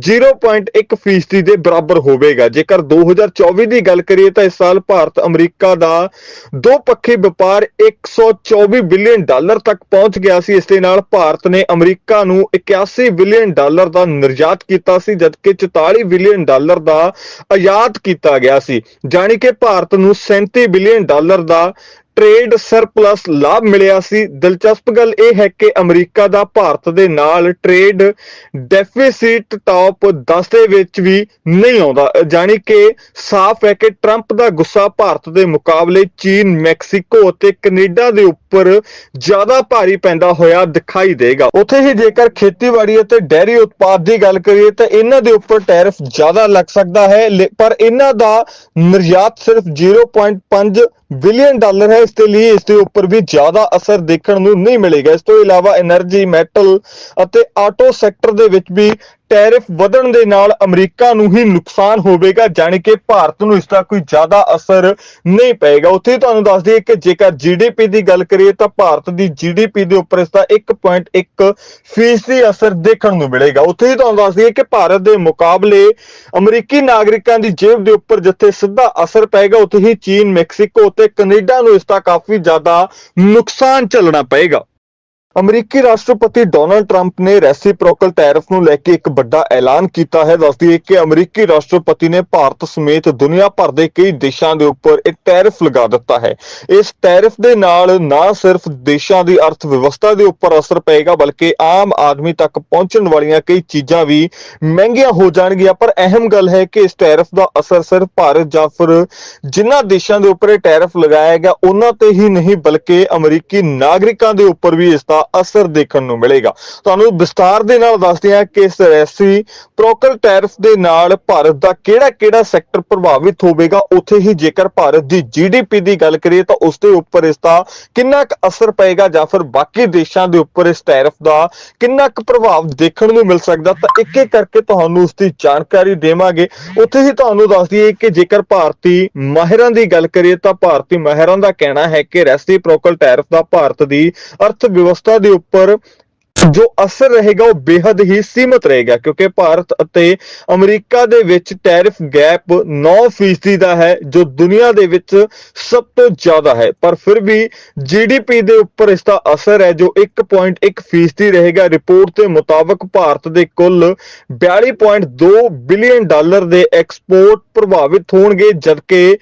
0.1 ਫੀਸਦੀ ਦੇ ਬਰਾਬਰ ਹੋਵੇਗਾ। ਜੇਕਰ 2024 ਦੀ ਗੱਲ ਕਰੀਏ ਤਾਂ ਇਸ ਸਾਲ ਭਾਰਤ ਅਮਰੀਕਾ ਦਾ ਦੋ ਪੱਖੀ ਵਪਾਰ 124 ਬਿਲੀਅਨ ਡਾਲਰ ਤੱਕ ਪਹੁੰਚ ਗਿਆ ਸੀ। ਇਸ ਦੇ ਨਾਲ ਭਾਰਤ ਨੇ ਅਮਰੀਕਾ ਨੂੰ 81 ਬਿਲੀਅਨ ਡਾਲਰ ਦਾ ਨਿਰਯਾਤ ਕੀਤਾ ਸੀ, ਜਦਕਿ 44 ਬਿਲੀਅਨ ਡਾਲਰ ਦਾ ਆਯਾਤ ਕੀਤਾ ਗਿਆ ਸੀ। ਜਾਣੀ ਕਿ ਭਾਰਤ ਨੂੰ 37 ਬਿਲੀਅਨ ਡਾਲਰ ਦਾ ਟ੍ਰੇਡ ਸਰਪਲਸ ਲਾਭ ਮਿਲਿਆ ਸੀ। ਦਿਲਚਸਪ ਗੱਲ ਇਹ ਹੈ ਕਿ ਅਮਰੀਕਾ ਦਾ ਭਾਰਤ ਦੇ ਨਾਲ ਟ੍ਰੇਡ ਡੈਫਿਸਿਟ ਟਾਪ 10 ਦੇ ਵਿੱਚ ਵੀ ਨਹੀਂ ਆਉਂਦਾ। ਜਾਣੀ ਕਿ ਸਾਫ਼ ਹੈ ਕਿ ਟਰੰਪ ਦਾ ਗੁੱਸਾ ਭਾਰਤ ਦੇ ਮੁਕਾਬਲੇ ਚੀਨ, ਮੈਕਸੀਕੋ ਅਤੇ ਕੈਨੇਡਾ ਦੇ ਉੱਪਰ ਜ਼ਿਆਦਾ ਭਾਰੀ ਪੈਂਦਾ ਹੋਇਆ ਦਿਖਾਈ ਦੇਗਾ। ਉੱਥੇ ਹੀ ਜੇਕਰ ਖੇਤੀਬਾੜੀ ਅਤੇ ਡੈਰੀ ਉਤਪਾਦ ਦੀ ਗੱਲ ਕਰੀਏ ਤਾਂ ਇਹਨਾਂ ਦੇ ਉੱਪਰ ਟੈਰਿਫ ਜ਼ਿਆਦਾ ਲੱਗ ਸਕਦਾ ਹੈ ਪਰ ਇਹਨਾਂ ਦਾ ਨਿਰਯਾਤ ਸਿਰਫ 0.5 ਬਿਲੀਅਨ ਡਾਲਰ ਹੈ, ਇਸ ਦੇ ਲਈ ਇਸ ਦੇ ਉੱਪਰ ਵੀ ਜ਼ਿਆਦਾ ਅਸਰ ਦੇਖਣ ਨੂੰ ਨਹੀਂ ਮਿਲੇਗਾ। ਇਸ ਤੋਂ ਇਲਾਵਾ એનર્ਜੀ ਮੈਟਲ ਅਤੇ ਆਟੋ ਸੈਕਟਰ ਦੇ ਵਿੱਚ ਵੀ ਟੈਰਿਫ ਵਧਣ ਦੇ ਨਾਲ ਅਮਰੀਕਾ ਨੂੰ ਹੀ ਨੁਕਸਾਨ ਹੋਵੇਗਾ, ਜਾਣੀ ਕਿ ਭਾਰਤ ਨੂੰ ਇਸ ਦਾ ਕੋਈ ਜ਼ਿਆਦਾ ਅਸਰ ਨਹੀਂ ਪਏਗਾ। ਉੱਥੇ ਹੀ ਤੁਹਾਨੂੰ ਦੱਸ ਦਈਏ ਕਿ ਜੇਕਰ ਜੀਡੀਪੀ ਦੀ ਗੱਲ ਕਰੀਏ ਤਾਂ ਭਾਰਤ ਦੀ ਜੀਡੀਪੀ ਦੇ ਉੱਪਰ ਇਸ ਦਾ 1.1 ਫੀਸਦੀ ਅਸਰ ਦੇਖਣ ਨੂੰ ਮਿਲੇਗਾ। ਉੱਥੇ ਹੀ ਤੁਹਾਨੂੰ ਦੱਸ ਦਈਏ ਕਿ ਭਾਰਤ ਦੇ ਮੁਕਾਬਲੇ ਅਮਰੀਕੀ ਨਾਗਰਿਕਾਂ ਦੀ ਜੇਬ ਦੇ ਉੱਪਰ ਜਿੱਥੇ ਸਿੱਧਾ ਅਸਰ ਪਏਗਾ, ਉੱਥੇ ਹੀ ਚੀਨ, ਮੈਕਸੀਕੋ ਅਤੇ ਕੈਨੇਡਾ ਨੂੰ ਇਸ ਦਾ ਕਾਫੀ ਜ਼ਿਆਦਾ ਨੁਕਸਾਨ ਝੱਲਣਾ ਪਏਗਾ। ਅਮਰੀਕੀ ਰਾਸ਼ਟਰਪਤੀ ਡੋਨਲਡ ਟਰੰਪ ਨੇ ਰੈਸਿਪਰੋਕਲ ਟੈਰਿਫ ਨੂੰ ਲੈ ਕੇ ਇੱਕ ਵੱਡਾ ਐਲਾਨ ਕੀਤਾ ਹੈ। ਦੱਸਦੀ ਹੈ ਕਿ ਅਮਰੀਕੀ ਰਾਸ਼ਟਰਪਤੀ ਨੇ ਭਾਰਤ ਸਮੇਤ ਦੁਨੀਆ ਭਰ ਦੇ ਕਈ ਦੇਸ਼ਾਂ ਦੇ ਉੱਪਰ ਇੱਕ ਟੈਰਿਫ ਲਗਾ ਦਿੱਤਾ ਹੈ। ਇਸ ਟੈਰਿਫ ਦੇ ਨਾਲ ਨਾ ਸਿਰਫ ਦੇਸ਼ਾਂ ਦੀ ਅਰਥ ਵਿਵਸਥਾ ਦੇ ਉੱਪਰ ਅਸਰ ਪਏਗਾ, ਬਲਕਿ ਆਮ ਆਦਮੀ ਤੱਕ ਪਹੁੰਚਣ ਵਾਲੀਆਂ ਕਈ ਚੀਜ਼ਾਂ ਵੀ ਮਹਿੰਗੀਆਂ ਹੋ ਜਾਣਗੀਆਂ। ਪਰ ਅਹਿਮ ਗੱਲ ਹੈ ਕਿ ਇਸ ਟੈਰਿਫ ਦਾ ਅਸਰ ਸਿਰਫ ਭਾਰਤ ਜਾਂ ਫਿਰ ਜਿਨ੍ਹਾਂ ਦੇਸ਼ਾਂ ਦੇ ਉੱਪਰ ਇਹ ਟੈਰਿਫ ਲਗਾਇਆ ਗਿਆ, ਉਹਨਾਂ ਤੇ ਹੀ ਨਹੀਂ, ਬਲਕਿ ਅਮਰੀਕੀ ਨਾਗਰਿਕਾਂ ਦੇ ਉੱਪਰ ਵੀ ਇਸ ਦਾ ਅਸਰ ਦੇਖਣ ਨੂੰ ਮਿਲੇਗਾ। ਤੁਹਾਨੂੰ ਵਿਸਤਾਰ ਦੇ ਨਾਲ ਦੱਸਦੇ ਹਾਂ ਕਿ ਇਸ ਰੈਸੀ ਪ੍ਰੋਕਲ ਟੈਰਿਫ ਦੇ ਨਾਲ ਭਾਰਤ ਦਾ ਕਿਹੜਾ-ਕਿਹੜਾ ਸੈਕਟਰ ਪ੍ਰਭਾਵਿਤ ਹੋਵੇਗਾ। ਉੱਥੇ ਹੀ ਜੇਕਰ ਭਾਰਤ ਦੀ ਜੀਡੀਪੀ ਦੀ ਗੱਲ ਕਰੀਏ ਤਾਂ ਉਸ ਦੇ ਉੱਪਰ ਇਸ ਦਾ ਕਿੰਨਾ ਕੁ ਅਸਰ ਪਏਗਾ ਜਾਂ ਫਿਰ ਬਾਕੀ ਦੇਸ਼ਾਂ ਦੇ ਉੱਪਰ ਇਸ ਟੈਰਿਫ ਦਾ ਕਿੰਨਾ ਕੁ ਪ੍ਰਭਾਵ ਦੇਖਣ ਨੂੰ ਮਿਲ ਸਕਦਾ ਤਾਂ ਇੱਕ ਇੱਕ ਕਰਕੇ ਤੁਹਾਨੂੰ ਉਸ ਦੀ ਜਾਣਕਾਰੀ ਦੇਵਾਂਗੇ। ਉੱਥੇ ਹੀ ਤੁਹਾਨੂੰ ਦੱਸ ਦਈਏ ਕਿ ਜੇਕਰ ਭਾਰਤੀ ਮਾਹਿਰਾਂ ਦੀ ਗੱਲ ਕਰੀਏ ਤਾਂ ਭਾਰਤੀ ਮਾਹਿਰਾਂ ਦਾ ਕਹਿਣਾ ਹੈ ਕਿ ਰੈਸੀ ਪ੍ਰੋਕਲ ਟੈਰਿਫ ਦਾ ਭਾਰਤ ਦੀ ਅਰਥ ਵਿਵਸਥਾ ਦੇ ਉੱਪਰ ਜੋ ਅਸਰ ਰਹੇਗਾ ਉਹ ਬੇहद ਹੀ ਸੀਮਤ ਰਹੇਗਾ, ਕਿਉਂਕਿ ਭਾਰਤ ਅਤੇ ਅਮਰੀਕਾ ਦੇ ਵਿੱਚ ਟੈਰਿਫ ਗੈਪ 9% ਦਾ ਹੈ, ਜੋ ਦੁਨੀਆ ਦੇ ਵਿੱਚ ਸਭ ਤੋਂ ਜ਼ਿਆਦਾ ਹੈ। ਪਰ ਫਿਰ ਵੀ ਜੀਡੀਪੀ ਦੇ ਉੱਪਰ ਇਸ ਦਾ ਅਸਰ ਹੈ, ਜੋ 1.1% ਰਹੇਗਾ। ਰਿਪੋਰਟ ਦੇ ਮੁਤਾਬਕ ਭਾਰਤ ਦੇ ਕੁੱਲ 42.2 ਬਿਲੀਅਨ ਡਾਲਰ ਦੇ ਐਕਸਪੋਰਟ ਪ੍ਰਭਾਵਿਤ ਹੋਣਗੇ, ਜਦਕਿ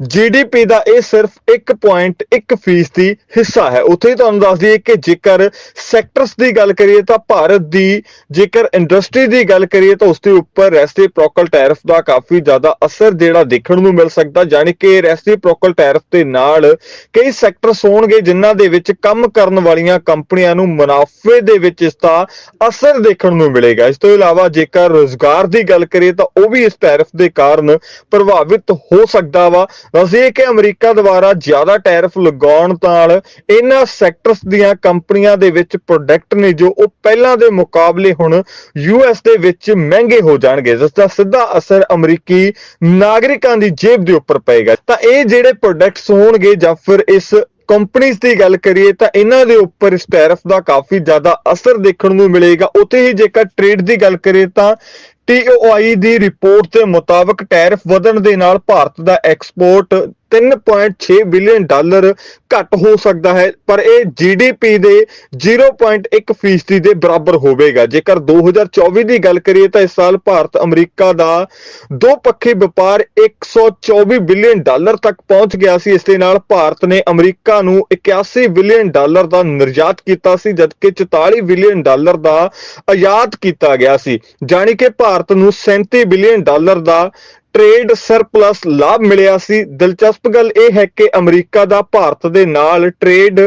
ਜੀਡੀਪੀ ਦਾ ਇਹ ਸਿਰਫ 1.1 ਫੀਸਦੀ ਹਿੱਸਾ ਹੈ। ਉੱਥੇ ਹੀ ਤੁਹਾਨੂੰ ਦੱਸ ਦਈਏ ਕਿ ਜੇਕਰ ਸੈਕਟਰਸ ਦੀ ਗੱਲ ਕਰੀਏ ਤਾਂ ਭਾਰਤ ਦੀ, ਜੇਕਰ ਇੰਡਸਟਰੀ ਦੀ ਗੱਲ ਕਰੀਏ ਤਾਂ ਉਸ ਦੇ ਉੱਪਰ ਰੈਸਿਪਰੋਕਲ ਟੈਰਿਫ ਦਾ ਕਾਫੀ ਜ਼ਿਆਦਾ ਅਸਰ ਜਿਹੜਾ ਦੇਖਣ ਨੂੰ ਮਿਲ ਸਕਦਾ ਜਾਣੀ ਕਿ ਰੈਸਿਪਰੋਕਲ ਟੈਰਿਫ ਦੇ ਨਾਲ ਕਈ ਸੈਕਟਰਸ ਹੋਣਗੇ ਜਿਨ੍ਹਾਂ ਦੇ ਵਿੱਚ ਕੰਮ ਕਰਨ ਵਾਲੀਆਂ ਕੰਪਨੀਆਂ ਨੂੰ ਮੁਨਾਫੇ ਦੇ ਵਿੱਚ ਇਸ ਦਾ ਅਸਰ ਦੇਖਣ ਨੂੰ ਮਿਲੇਗਾ। ਇਸ ਤੋਂ ਇਲਾਵਾ ਜੇਕਰ ਰੋਜ਼ਗਾਰ ਦੀ ਗੱਲ ਕਰੀਏ ਤਾਂ ਉਹ ਵੀ ਇਸ ਟੈਰਿਫ ਦੇ ਕਾਰਨ ਪ੍ਰਭਾਵਿਤ ਹੋ ਸਕਦਾ ਵਾ। ਦੱਸਈਏ ਕਿ ਅਮਰੀਕਾ ਦੁਆਰਾ ਜ਼ਿਆਦਾ ਟੈਰਿਫ ਲਗਾਉਣ ਨਾਲ ਇਹਨਾਂ ਸੈਕਟਰਸ ਦੀਆਂ ਕੰਪਨੀਆਂ ਦੇ ਵਿੱਚ ਪ੍ਰੋਡਕਟ ਨੇ ਜੋ ਉਹ ਪਹਿਲਾਂ ਦੇ ਮੁਕਾਬਲੇ ਹੁਣ ਯੂਐਸ ਦੇ ਵਿੱਚ ਮਹਿੰਗੇ ਹੋ ਜਾਣਗੇ। ਜਿਸ ਦਾ ਸਿੱਧਾ ਅਸਰ ਅਮਰੀਕੀ ਨਾਗਰਿਕਾਂ ਦੀ ਜੇਬ ਦੇ ਉੱਪਰ ਪਏਗਾ। ਤਾਂ ਇਹ ਜਿਹੜੇ ਪ੍ਰੋਡਕਟਸ ਹੋਣਗੇ ਜਾਂ ਫਿਰ ਇਸ ਕੰਪਨੀਆਂ ਦੀ ਗੱਲ ਕਰੀਏ ਤਾਂ ਇਹਨਾਂ ਦੇ ਉੱਪਰ ਇਸ ਟੈਰਿਫ ਦਾ ਕਾਫੀ ਜ਼ਿਆਦਾ ਅਸਰ ਦੇਖਣ ਨੂੰ ਮਿਲੇਗਾ। ਉੱਥੇ ਹੀ ਜੇਕਰ ਟ੍ਰੇਡ ਦੀ ਗੱਲ ਕਰੀਏ ਤਾਂ TOI ਦੀ ਰਿਪੋਰਟ ਦੇ ਮੁਤਾਬਕ ਟੈਰਿਫ ਵਧਣ ਦੇ ਨਾਲ ਭਾਰਤ ਦਾ ਐਕਸਪੋਰਟ 3.6 ਬਿਲੀਅਨ ਡਾਲਰ ਘੱਟ ਹੋ ਸਕਦਾ ਹੈ, ਪਰ ਇਹ GDP ਦੇ 0.1 ਫੀਸਦੀ ਦੇ ਬਰਾਬਰ ਹੋਵੇਗਾ। ਜੇਕਰ 2024 ਦੀ ਗੱਲ ਕਰੀਏ ਤਾਂ ਇਸ ਸਾਲ ਭਾਰਤ ਅਮਰੀਕਾ ਦਾ ਦੋ ਪੱਖੀ ਵਪਾਰ 124 ਬਿਲੀਅਨ ਡਾਲਰ ਤੱਕ ਪਹੁੰਚ ਗਿਆ ਸੀ। ਇਸ ਦੇ ਨਾਲ ਭਾਰਤ ਨੇ ਅਮਰੀਕਾ ਨੂੰ 81 ਬਿਲੀਅਨ ਡਾਲਰ ਦਾ ਨਿਰਯਾਤ ਕੀਤਾ ਸੀ, ਜਦਕਿ 44 ਬਿਲੀਅਨ ਡਾਲਰ ਦਾ ਆਯਾਤ ਕੀਤਾ ਗਿਆ ਸੀ। ਜਾਣੀ ਕਿ ਭਾਰਤ ਨੂੰ 37 ਬਿਲੀਅਨ ਡਾਲਰ ਦਾ ਟ੍ਰੇਡ ਸਰਪਲਸ ਲਾਭ ਮਿਲਿਆ ਸੀ। ਦਿਲਚਸਪ ਗੱਲ ਇਹ ਹੈ ਕਿ ਅਮਰੀਕਾ ਦਾ ਭਾਰਤ ਦੇ ਨਾਲ ਟ੍ਰੇਡ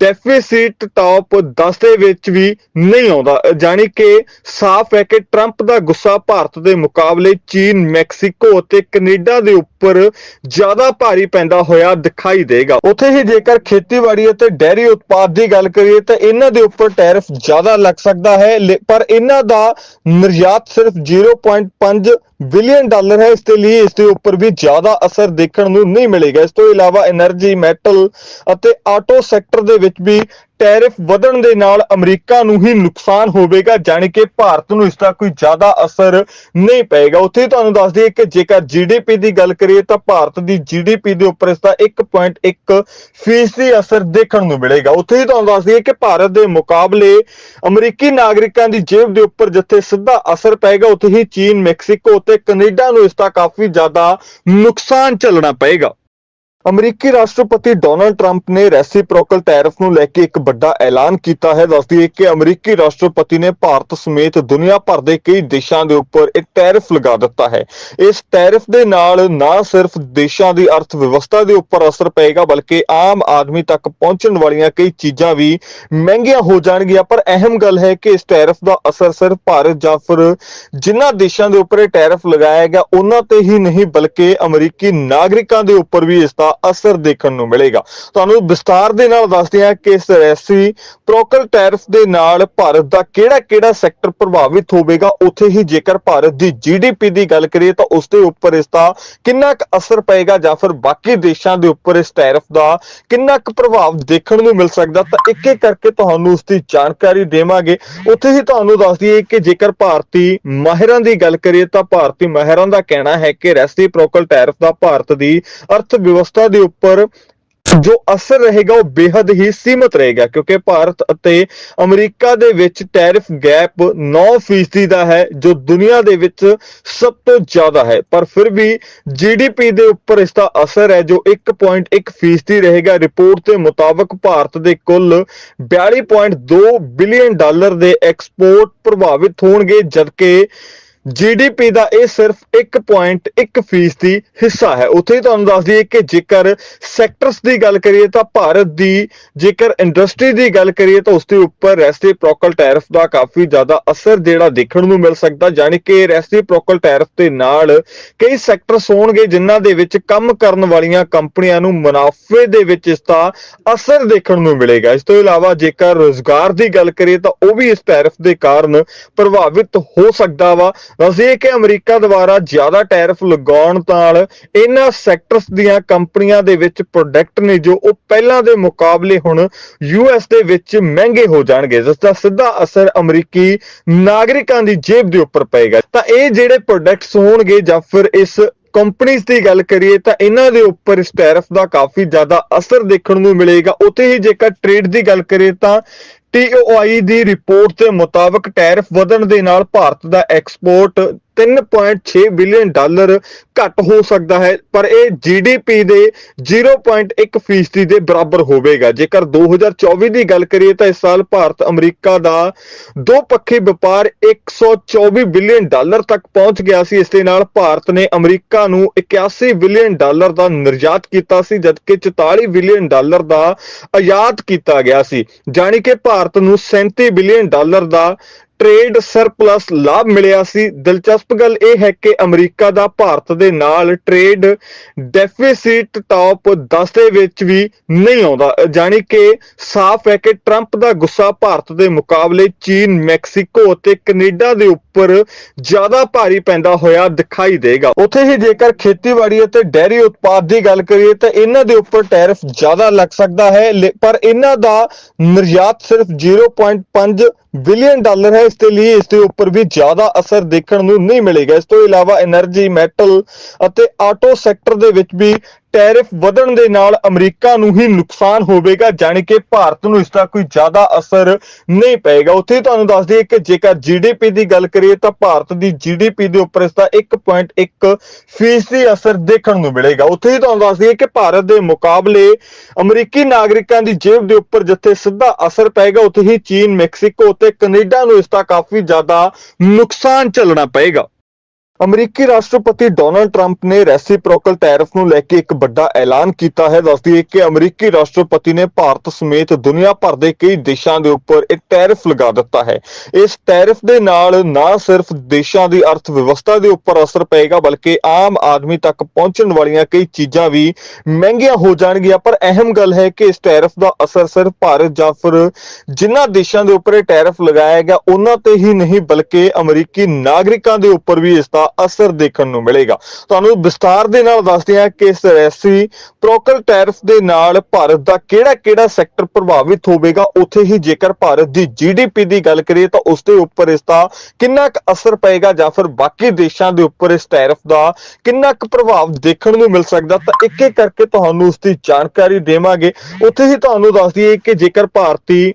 ਡੈਫਿਸਿਟ ਟਾਪ 10 ਦੇ ਵਿੱਚ ਵੀ ਨਹੀਂ ਆਉਂਦਾ। ਜਾਣੀ ਕਿ ਸਾਫ਼ ਹੈ ਕਿ ਟਰੰਪ ਦਾ ਗੁੱਸਾ ਭਾਰਤ ਦੇ ਮੁਕਾਬਲੇ ਚੀਨ, ਮੈਕਸੀਕੋ ਅਤੇ ਕੈਨੇਡਾ ਦੇ ਉੱਪਰ ਜ਼ਿਆਦਾ ਭਾਰੀ ਪੈਂਦਾ ਹੋਇਆ ਦਿਖਾਈ ਦੇਗਾ। ਉੱਥੇ ਹੀ ਜੇਕਰ ਖੇਤੀਬਾੜੀ ਅਤੇ ਡੈਰੀ ਉਤਪਾਦ ਦੀ ਗੱਲ ਕਰੀਏ ਤਾਂ ਇਹਨਾਂ ਦੇ ਉੱਪਰ ਟੈਰਿਫ ਜ਼ਿਆਦਾ ਲੱਗ ਸਕਦਾ ਹੈ ਪਰ ਇਹਨਾਂ ਦਾ ਨਿਰਯਾਤ ਸਿਰਫ 0.5 ਬਿਲੀਅਨ ਡਾਲਰ ਹੈ, ਇਸ ਦੇ ਲਈ ਇਸ ਦੇ ਉੱਪਰ ਵੀ ਜ਼ਿਆਦਾ ਅਸਰ ਦੇਖਣ ਨੂੰ ਨਹੀਂ ਮਿਲੇਗਾ। ਇਸ ਤੋਂ ਇਲਾਵਾ એનર્ਜੀ ਮੈਟਲ ਅਤੇ ਆਟੋ ਸੈਕਟਰ ਦੇ ਵਿੱਚ ਵੀ ਟੈਰਿਫ ਵਧਣ ਦੇ ਨਾਲ ਅਮਰੀਕਾ ਨੂੰ ਹੀ ਨੁਕਸਾਨ ਹੋਵੇਗਾ, ਜਾਣੀ ਕਿ ਭਾਰਤ ਨੂੰ ਇਸ ਦਾ ਕੋਈ ਜ਼ਿਆਦਾ ਅਸਰ ਨਹੀਂ ਪਏਗਾ। ਉੱਥੇ ਹੀ ਤੁਹਾਨੂੰ ਦੱਸ ਦਈਏ ਕਿ ਜੇਕਰ ਜੀਡੀਪੀ ਦੀ ਗੱਲ ਕਰੀਏ ਤਾਂ ਭਾਰਤ ਦੀ ਜੀਡੀਪੀ ਦੇ ਉੱਪਰ ਇਸ ਦਾ 1.1 ਫੀਸਦੀ ਅਸਰ ਦੇਖਣ ਨੂੰ ਮਿਲੇਗਾ। ਉੱਥੇ ਹੀ ਤੁਹਾਨੂੰ ਦੱਸ ਦਈਏ ਕਿ ਭਾਰਤ ਦੇ ਮੁਕਾਬਲੇ ਅਮਰੀਕੀ ਨਾਗਰਿਕਾਂ ਦੀ ਜੇਬ ਦੇ ਉੱਪਰ ਜਿੱਥੇ ਸਿੱਧਾ ਅਸਰ ਪਏਗਾ, ਉੱਥੇ ਹੀ ਚੀਨ, ਮੈਕਸੀਕੋ ਅਤੇ ਕੈਨੇਡਾ ਨੂੰ ਇਸ ਦਾ ਕਾਫੀ ਜ਼ਿਆਦਾ ਨੁਕਸਾਨ ਝੱਲਣਾ ਪਏਗਾ। ਅਮਰੀਕੀ ਰਾਸ਼ਟਰਪਤੀ ਡੋਨਲਡ ਟਰੰਪ ਨੇ ਰੈਸੀਪ੍ਰੋਕਲ ਟੈਰਿਫ ਨੂੰ ਲੈ ਕੇ ਇੱਕ ਵੱਡਾ ਐਲਾਨ ਕੀਤਾ ਹੈ। ਦੱਸਦੀ ਹੈ ਕਿ ਅਮਰੀਕੀ ਰਾਸ਼ਟਰਪਤੀ ਨੇ ਭਾਰਤ ਸਮੇਤ ਦੁਨੀਆ ਭਰ ਦੇ ਕਈ ਦੇਸ਼ਾਂ ਦੇ ਉੱਪਰ ਇੱਕ ਟੈਰਿਫ ਲਗਾ ਦਿੱਤਾ ਹੈ। ਇਸ ਟੈਰਿਫ ਦੇ ਨਾਲ ਨਾ ਸਿਰਫ ਦੇਸ਼ਾਂ ਦੀ ਅਰਥ ਵਿਵਸਥਾ ਦੇ ਉੱਪਰ ਅਸਰ ਪਏਗਾ, ਬਲਕਿ ਆਮ ਆਦਮੀ ਤੱਕ ਪਹੁੰਚਣ ਵਾਲੀਆਂ ਕਈ ਚੀਜ਼ਾਂ ਵੀ ਮਹਿੰਗੀਆਂ ਹੋ ਜਾਣਗੀਆਂ। ਪਰ ਅਹਿਮ ਗੱਲ ਹੈ ਕਿ ਇਸ ਟੈਰਿਫ ਦਾ ਅਸਰ ਸਿਰਫ ਭਾਰਤ ਜਾਂ ਫਿਰ ਜਿਨ੍ਹਾਂ ਦੇਸ਼ਾਂ ਦੇ ਉੱਪਰ ਇਹ ਟੈਰਿਫ ਲਗਾਇਆ ਗਿਆ, ਉਹਨਾਂ ਤੇ ਹੀ ਨਹੀਂ, ਬਲਕਿ ਅਮਰੀਕੀ ਨਾਗਰਿਕਾਂ ਦੇ ਉੱਪਰ ਵੀ ਇਸ ਦਾ ਅਸਰ ਦੇਖਣ ਨੂੰ ਮਿਲੇਗਾ। ਤੁਹਾਨੂੰ ਵਿਸਤਾਰ ਦੇ ਨਾਲ ਦੱਸਦੇ ਹਾਂ ਕਿ ਇਸ ਰੈਸੀ ਪ੍ਰੋਕਲ ਟੈਰਿਫ ਦੇ ਨਾਲ ਭਾਰਤ ਦਾ ਕਿਹੜਾ-ਕਿਹੜਾ ਸੈਕਟਰ ਪ੍ਰਭਾਵਿਤ ਹੋਵੇਗਾ। ਉੱਥੇ ਹੀ ਜੇਕਰ ਭਾਰਤ ਦੀ ਜੀਡੀਪੀ ਦੀ ਗੱਲ ਕਰੀਏ ਤਾਂ ਉਸ ਦੇ ਉੱਪਰ ਇਸ ਦਾ ਕਿੰਨਾ ਕੁ ਅਸਰ ਪਏਗਾ ਜਾਂ ਫਿਰ ਬਾਕੀ ਦੇਸ਼ਾਂ ਦੇ ਉੱਪਰ ਇਸ ਟੈਰਿਫ ਦਾ ਕਿੰਨਾ ਕੁ ਪ੍ਰਭਾਵ ਦੇਖਣ ਨੂੰ ਮਿਲ ਸਕਦਾ, ਤਾਂ ਇੱਕ ਇੱਕ ਕਰਕੇ ਤੁਹਾਨੂੰ ਉਸ ਦੀ ਜਾਣਕਾਰੀ ਦੇਵਾਂਗੇ। ਉੱਥੇ ਹੀ ਤੁਹਾਨੂੰ ਦੱਸ ਦਈਏ ਕਿ ਜੇਕਰ ਭਾਰਤੀ ਮਾਹਿਰਾਂ ਦੀ ਗੱਲ ਕਰੀਏ ਤਾਂ ਭਾਰਤੀ ਮਾਹਿਰਾਂ ਦਾ ਕਹਿਣਾ ਹੈ ਕਿ ਰੈਸਿਪ੍ਰੋਕਲ ਟੈਰਿਫ ਦਾ ਭਾਰਤ ਦੀ ਅਰਥ ਵਿਵਸਥਾ ਦੇ ਉੱਪਰ ਜੋ ਅਸਰ ਰਹੇਗਾ ਉਹ ਬੇहद ਹੀ ਸੀਮਤ ਰਹੇਗਾ, ਕਿਉਂਕਿ ਭਾਰਤ ਅਤੇ ਅਮਰੀਕਾ ਦੇ ਵਿੱਚ ਟੈਰਿਫ ਗੈਪ 9% ਦਾ ਹੈ, ਜੋ ਦੁਨੀਆ ਦੇ ਵਿੱਚ ਸਭ ਤੋਂ ਜ਼ਿਆਦਾ ਹੈ। ਪਰ ਫਿਰ ਵੀ ਜੀਡੀਪੀ ਦੇ ਉੱਪਰ ਇਸ ਦਾ ਅਸਰ ਹੈ, ਜੋ 1.1% ਰਹੇਗਾ। ਰਿਪੋਰਟ ਦੇ ਮੁਤਾਬਕ ਭਾਰਤ ਦੇ ਕੁੱਲ 42.2 ਬਿਲੀਅਨ ਡਾਲਰ ਦੇ ਐਕਸਪੋਰਟ ਪ੍ਰਭਾਵਿਤ ਹੋਣਗੇ, ਜਦਕਿ ਜੀਡੀਪੀ ਦਾ ਇਹ ਸਿਰਫ 1.1 ਫੀਸਦੀ ਹਿੱਸਾ ਹੈ। ਉੱਥੇ ਹੀ ਤੁਹਾਨੂੰ ਦੱਸ ਦਈਏ ਕਿ ਜੇਕਰ ਸੈਕਟਰਸ ਦੀ ਗੱਲ ਕਰੀਏ ਤਾਂ ਭਾਰਤ ਦੀ ਜੇਕਰ ਇੰਡਸਟਰੀ ਦੀ ਗੱਲ ਕਰੀਏ ਤਾਂ ਉਸ ਦੇ ਉੱਪਰ ਰੈਸਿਪ੍ਰੋਕਲ ਟੈਰਿਫ ਦਾ ਕਾਫੀ ਜ਼ਿਆਦਾ ਅਸਰ ਜਿਹੜਾ ਦੇਖਣ ਨੂੰ ਮਿਲ ਸਕਦਾ, ਯਾਨੀ ਕਿ ਰੈਸਿਪ੍ਰੋਕਲ ਟੈਰਿਫ ਦੇ ਨਾਲ ਕਈ ਸੈਕਟਰਸ ਹੋਣਗੇ ਜਿਨ੍ਹਾਂ ਦੇ ਵਿੱਚ ਕੰਮ ਕਰਨ ਵਾਲੀਆਂ ਕੰਪਨੀਆਂ ਨੂੰ ਮੁਨਾਫੇ ਦੇ ਵਿੱਚ ਇਸ ਦਾ ਅਸਰ ਦੇਖਣ ਨੂੰ ਮਿਲੇਗਾ। ਇਸ ਤੋਂ ਇਲਾਵਾ ਜੇਕਰ ਰੋਜ਼ਗਾਰ ਦੀ ਗੱਲ ਕਰੀਏ ਤਾਂ ਉਹ ਵੀ ਇਸ ਟੈਰਿਫ ਦੇ ਕਾਰਨ ਪ੍ਰਭਾਵਿਤ ਹੋ ਸਕਦਾ ਵਾ। ਦੱਸਿਏ ਕਿ ਅਮਰੀਕਾ ਦੁਆਰਾ ਜ਼ਿਆਦਾ ਟੈਰਿਫ ਲਗਾਉਣ ਨਾਲ ਇਹਨਾਂ ਸੈਕਟਰਸ ਦੀਆਂ ਕੰਪਨੀਆਂ ਦੇ ਵਿੱਚ ਪ੍ਰੋਡਕਟ ਨੇ ਜੋ ਉਹ ਪਹਿਲਾਂ ਦੇ ਮੁਕਾਬਲੇ ਹੁਣ ਯੂਐਸ ਦੇ ਵਿੱਚ ਮਹਿੰਗੇ ਹੋ ਜਾਣਗੇ। ਜਿਸ ਦਾ ਸਿੱਧਾ ਅਸਰ ਅਮਰੀਕੀ ਨਾਗਰਿਕਾਂ ਦੀ ਜੇਬ ਦੇ ਉੱਪਰ ਪਏਗਾ। ਤਾਂ ਇਹ ਜਿਹੜੇ ਪ੍ਰੋਡਕਟਸ ਹੋਣਗੇ ਜਾਂ ਫਿਰ ਇਸ ਕੰਪਨੀਆਂ ਦੀ ਗੱਲ ਕਰੀਏ ਤਾਂ ਇਹਨਾਂ ਦੇ ਉੱਪਰ ਇਸ ਟੈਰਿਫ ਦਾ ਕਾਫੀ ਜ਼ਿਆਦਾ ਅਸਰ ਦੇਖਣ ਨੂੰ ਮਿਲੇਗਾ। ਉੱਥੇ ਹੀ ਜੇਕਰ ਟ੍ਰੇਡ ਦੀ ਗੱਲ ਕਰੀਏ ਤਾਂ TOI ਦੀ ਰਿਪੋਰਟ ਦੇ ਮੁਤਾਬਕ ਟੈਰਿਫ ਵਧਣ ਦੇ ਨਾਲ ਭਾਰਤ ਦਾ ਐਕਸਪੋਰਟ 3.6 ਬਿਲੀਅਨ ਡਾਲਰ ਘੱਟ ਹੋ ਸਕਦਾ ਹੈ, ਪਰ ਇਹ GDP ਦੇ 0.1 ਫੀਸਦੀ ਦੇ ਬਰਾਬਰ ਹੋਵੇਗਾ। ਜੇਕਰ 2024 ਦੀ ਗੱਲ ਕਰੀਏ ਤਾਂ ਇਸ ਸਾਲ ਭਾਰਤ ਅਮਰੀਕਾ ਦਾ ਦੋ ਪੱਖੀ ਵਪਾਰ 124 ਬਿਲੀਅਨ ਡਾਲਰ ਤੱਕ ਪਹੁੰਚ ਗਿਆ ਸੀ। ਇਸ ਦੇ ਨਾਲ ਭਾਰਤ ਨੇ ਅਮਰੀਕਾ ਨੂੰ 81 ਬਿਲੀਅਨ ਡਾਲਰ ਦਾ ਨਿਰਯਾਤ ਕੀਤਾ ਸੀ, ਜਦਕਿ 44 ਬਿਲੀਅਨ ਡਾਲਰ ਦਾ ਆਯਾਤ ਕੀਤਾ ਗਿਆ ਸੀ। ਜਾਣੀ ਕਿ ਭਾਰਤ ਨੂੰ 37 ਬਿਲੀਅਨ ਡਾਲਰ ਦਾ ਟ੍ਰੇਡ ਸਰਪਲਸ ਲਾਭ ਮਿਲਿਆ ਸੀ। ਦਿਲਚਸਪ ਗੱਲ ਇਹ ਹੈ ਕਿ ਅਮਰੀਕਾ ਦਾ ਭਾਰਤ ਦੇ ਨਾਲ ਟ੍ਰੇਡ ਡੈਫਿਸਿਟ ਟਾਪ 10 ਦੇ ਵਿੱਚ ਵੀ ਨਹੀਂ ਆਉਂਦਾ। ਜਾਣੀ ਕਿ ਸਾਫ਼ ਹੈ ਕਿ ਟਰੰਪ ਦਾ ਗੁੱਸਾ ਭਾਰਤ ਦੇ ਮੁਕਾਬਲੇ ਚੀਨ, ਮੈਕਸੀਕੋ ਅਤੇ ਕੈਨੇਡਾ ਦੇ ਉੱਪਰ ਜ਼ਿਆਦਾ ਭਾਰੀ ਪੈਂਦਾ ਹੋਇਆ ਦਿਖਾਈ ਦੇਗਾ। ਉੱਥੇ ਹੀ ਜੇਕਰ ਖੇਤੀਬਾੜੀ ਅਤੇ ਡੈਰੀ ਉਤਪਾਦ ਦੀ ਗੱਲ ਕਰੀਏ ਤਾਂ ਇਹਨਾਂ ਦੇ ਉੱਪਰ ਟੈਰਿਫ ਜ਼ਿਆਦਾ ਲੱਗ ਸਕਦਾ ਹੈ। ਪਰ ਇਹਨਾਂ ਦਾ ਨਿਰਯਾਤ ਸਿਰਫ 0.5 ਬਿਲੀਅਨ ਡਾਲਰ ਹੈ, ਇਸ ਦੇ ਲਈ ਇਸ ਦੇ ਉੱਪਰ ਵੀ ਜ਼ਿਆਦਾ ਅਸਰ ਦੇਖਣ ਨੂੰ ਨਹੀਂ ਮਿਲੇਗਾ। ਇਸ ਤੋਂ ਇਲਾਵਾ એનર્ਜੀ ਮੈਟਲ ਅਤੇ ਆਟੋ ਸੈਕਟਰ ਦੇ ਵਿੱਚ ਵੀ ਟੈਰਿਫ ਵਧਣ ਦੇ ਨਾਲ ਅਮਰੀਕਾ ਨੂੰ ਹੀ ਨੁਕਸਾਨ ਹੋਵੇਗਾ, ਜਾਣੀ ਕਿ ਭਾਰਤ ਨੂੰ ਇਸ ਦਾ ਕੋਈ ਜ਼ਿਆਦਾ ਅਸਰ ਨਹੀਂ ਪਏਗਾ। ਉੱਥੇ ਹੀ ਤੁਹਾਨੂੰ ਦੱਸ ਦਈਏ ਕਿ ਜੇਕਰ ਜੀਡੀਪੀ ਦੀ ਗੱਲ ਕਰੀਏ ਤਾਂ ਭਾਰਤ ਦੀ ਜੀਡੀਪੀ ਦੇ ਉੱਪਰ ਇਸ ਦਾ 1.1 ਫੀਸਦੀ ਅਸਰ ਦੇਖਣ ਨੂੰ ਮਿਲੇਗਾ। ਉੱਥੇ ਹੀ ਤੁਹਾਨੂੰ ਦੱਸ ਦਈਏ ਕਿ ਭਾਰਤ ਦੇ ਮੁਕਾਬਲੇ ਅਮਰੀਕੀ ਨਾਗਰਿਕਾਂ ਦੀ ਜੇਬ ਦੇ ਉੱਪਰ ਜਿੱਥੇ ਸਿੱਧਾ ਅਸਰ ਪਏਗਾ, ਉੱਥੇ ਹੀ ਚੀਨ, ਮੈਕਸੀਕੋ ਅਤੇ ਕੈਨੇਡਾ ਨੂੰ ਇਸ ਦਾ ਕਾਫੀ ਜ਼ਿਆਦਾ ਨੁਕਸਾਨ ਝੱਲਣਾ ਪਏਗਾ। ਅਮਰੀਕੀ ਰਾਸ਼ਟਰਪਤੀ ਡੋਨਲਡ ਟਰੰਪ ਨੇ ਰੈਸੀਪ੍ਰੋਕਲ ਟੈਰਿਫ ਨੂੰ ਲੈ ਕੇ ਇੱਕ ਵੱਡਾ ਐਲਾਨ ਕੀਤਾ ਹੈ। ਦੱਸਦੀ ਹੈ ਕਿ ਅਮਰੀਕੀ ਰਾਸ਼ਟਰਪਤੀ ਨੇ ਭਾਰਤ ਸਮੇਤ ਦੁਨੀਆ ਭਰ ਦੇ ਕਈ ਦੇਸ਼ਾਂ ਦੇ ਉੱਪਰ ਇੱਕ ਟੈਰਿਫ ਲਗਾ ਦਿੱਤਾ ਹੈ। ਇਸ ਟੈਰਿਫ ਦੇ ਨਾਲ ਨਾ ਸਿਰਫ ਦੇਸ਼ਾਂ ਦੀ ਅਰਥ ਵਿਵਸਥਾ ਦੇ ਉੱਪਰ ਅਸਰ ਪਏਗਾ, ਬਲਕਿ ਆਮ ਆਦਮੀ ਤੱਕ ਪਹੁੰਚਣ ਵਾਲੀਆਂ ਕਈ ਚੀਜ਼ਾਂ ਵੀ ਮਹਿੰਗੀਆਂ ਹੋ ਜਾਣਗੀਆਂ। ਪਰ ਅਹਿਮ ਗੱਲ ਹੈ ਕਿ ਇਸ ਟੈਰਿਫ ਦਾ ਅਸਰ ਸਿਰਫ ਭਾਰਤ ਜਾਂ ਫਿਰ ਜਿਨ੍ਹਾਂ ਦੇਸ਼ਾਂ ਦੇ ਉੱਪਰ ਇਹ ਟੈਰਿਫ ਲਗਾਇਆ ਗਿਆ, ਉਹਨਾਂ ਤੇ ਹੀ ਨਹੀਂ, ਬਲਕਿ ਅਮਰੀਕੀ ਨਾਗਰਿਕਾਂ ਦੇ ਉੱਪਰ ਵੀ ਇਸ ਦਾ ਅਸਰ ਦੇਖਣ ਨੂੰ ਮਿਲੇਗਾ। ਤੁਹਾਨੂੰ ਵਿਸਤਾਰ ਦੇ ਨਾਲ ਦੱਸਦੇ ਹਾਂ ਕਿ ਇਸ ਰੈਸੀ ਪ੍ਰੋਕਲ ਟੈਰਿਫ ਦੇ ਨਾਲ ਭਾਰਤ ਦਾ ਕਿਹੜਾ ਕਿਹੜਾ ਸੈਕਟਰ ਪ੍ਰਭਾਵਿਤ ਹੋਵੇਗਾ। ਉੱਥੇ ਹੀ ਜੇਕਰ ਭਾਰਤ ਦੀ ਜੀਡੀਪੀ ਦੀ ਗੱਲ ਕਰੀਏ ਤਾਂ ਉਸ ਦੇ ਉੱਪਰ ਇਸ ਦਾ ਕਿੰਨਾ ਕੁ ਅਸਰ ਪਏਗਾ ਜਾਂ ਫਿਰ ਬਾਕੀ ਦੇਸ਼ਾਂ ਦੇ ਉੱਪਰ ਇਸ ਟੈਰਿਫ ਦਾ ਕਿੰਨਾ ਕੁ ਪ੍ਰਭਾਵ ਦੇਖਣ ਨੂੰ ਮਿਲ ਸਕਦਾ ਤਾਂ ਇੱਕ ਇੱਕ ਕਰਕੇ ਤੁਹਾਨੂੰ ਉਸ ਦੀ ਜਾਣਕਾਰੀ ਦੇਵਾਂਗੇ। ਉੱਥੇ ਹੀ ਤੁਹਾਨੂੰ ਦੱਸ ਦਈਏ ਕਿ ਜੇਕਰ ਭਾਰਤੀ